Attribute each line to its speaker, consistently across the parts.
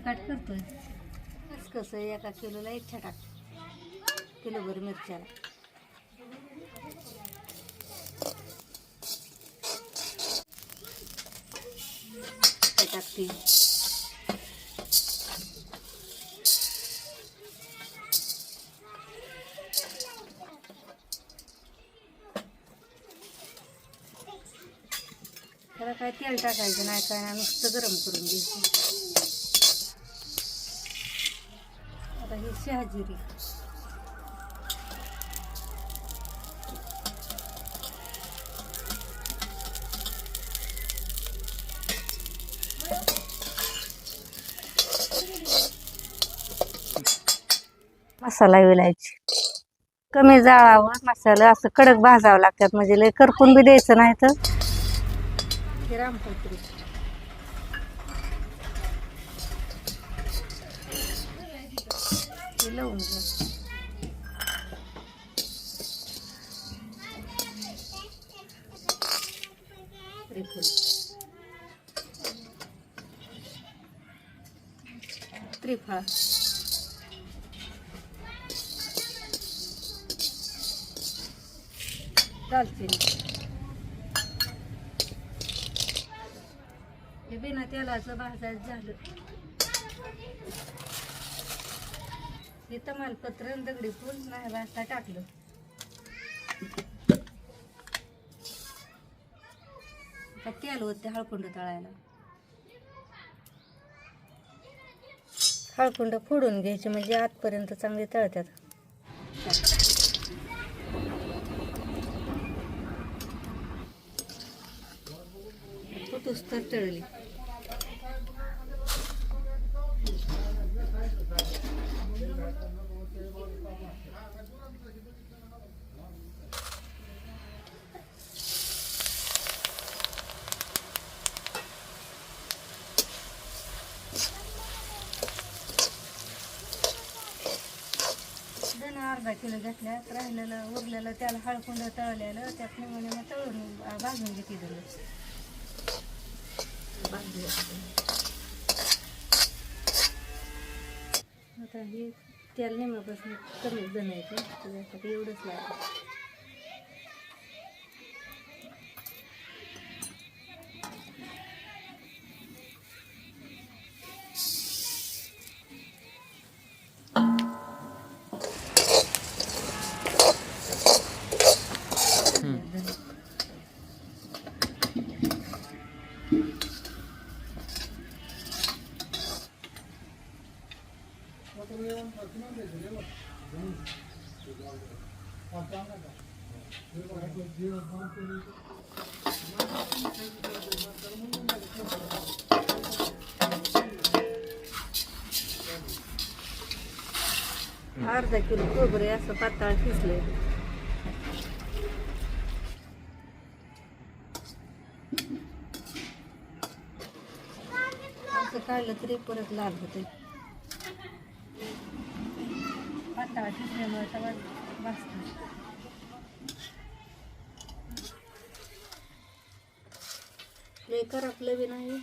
Speaker 1: तिखट करतोय. कसं एका किलोला एक छटाक. किलोभर मिरच्याला. टाकते. त्याला काय तेल टाकायचं नाही काय नुसतं गरम करून घ्यायचं. ही शहाजिरी मसाला विलायची. कमी जाळावर मसाला असं कडक भाजावं लागतात म्हणजे लय करपून बी द्यायचं नाही तर. रामपत्री म्हणजे. हे लावून घ्या त्रिफळ दालचिनी हे बिना तेलाचं भाजायचं झालं. हे तमालपत्र दगडी फूल नाही भाजता टाकलं. आता तेल होते हळकुंड तळायला. हळकुंड फोडून घ्यायचे म्हणजे आतपर्यंत चांगले तळतात फुटूस तर तळली. अर्धा किलो घेतल्यात राहिलेलं उरलेलं त्याला हळकुंड तळलेलं त्यात निमणे मग तळून भाजून घेते दिलं आता हे तेल निमापासून कमी बनायचं त्याच्यासाठी एवढंच लागतं अर्धा किलो खोबरे असं पातळ खिसले असं काढलं तरी परत लाल होते पातळ खिसल्यामुळे लय करपलं बी नाही.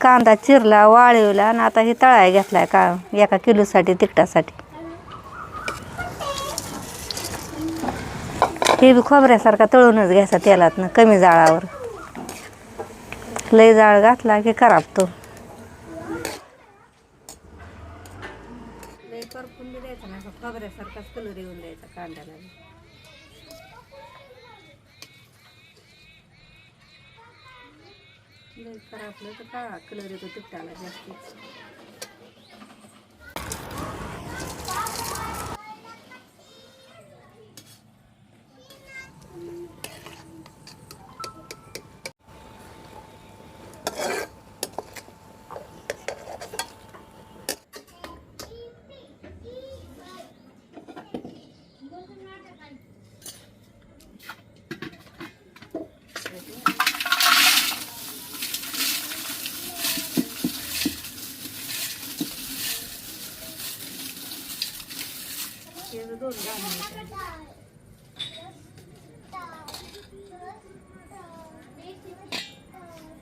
Speaker 1: कांदा चिरला वाळवला आणि आता हे तळाय घेतलाय का एका किलोसाठी तिखटासाठी. हे बी खोबऱ्यासारखा तळूनच घ्यायचा तेलातनं कमी जाळावर. लय जाळ घातला की करापतो लय करपून बी द्यायचा ना खोबऱ्यासारखाच कलर येऊन द्यायचा कांद्याला लय तर काळा कलर येतो तिखटाला जास्तीच. दोन घालून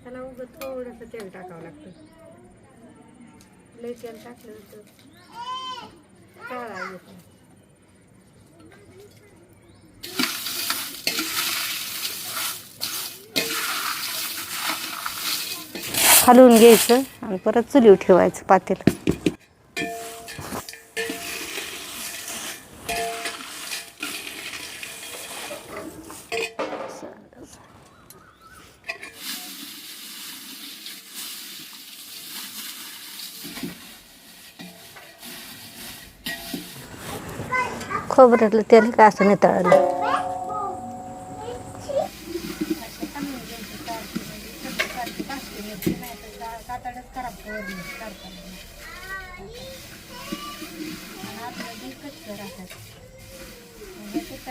Speaker 1: त्याला उगं थोडंसं तेल टाकावं लागतं. लय तेल टाकलं तर काळा येतो हलवून घ्यायचं आणि परत चुलीव ठेवायचं पातेल. खोबऱ्यातलं तेल का असं नितळलं?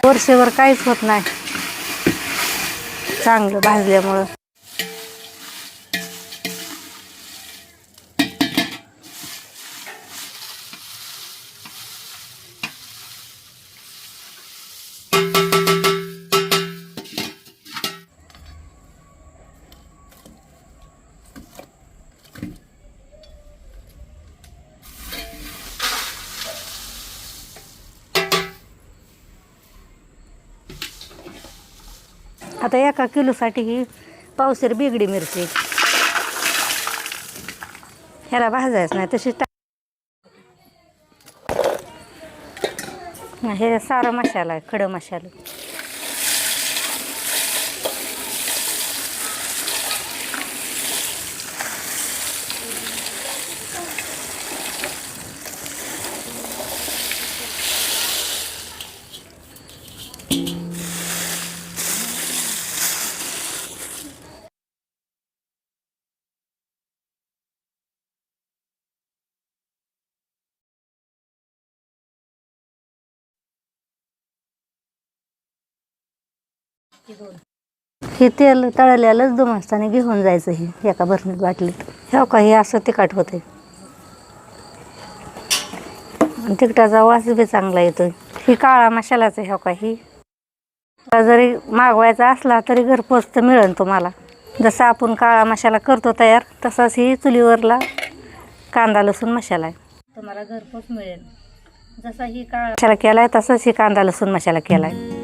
Speaker 1: वर्षभर काहीच होत नाही. चांगलं भाजल्यामुळं. आता एका किलोसाठी ही पावसेर बिगडी मिरची. ह्याला भाजायचं नाही तशी टा हे सारा मसाला आहे खडं मसाला. हे तेल तळल्यालाच दोन घेऊन जायचं हे एका भरणीत बाटलीत ह्या हो का हे असं तिखट होते आणि तिखटाचा वास बी चांगला येतो ही काळा मशालाच आहे हो का ही. जरी मागवायचा असला तरी घरपोच तर मिळेल तुम्हाला. जसं आपण काळा मशाला करतो तयार तसाच ही चुलीवरला कांदा लसूण मसाला आहे. तुम्हाला घरपोच मिळेल. जसा ही काळा मसाला केलाय तसाच ही कांदा लसूण मसाला केलाय.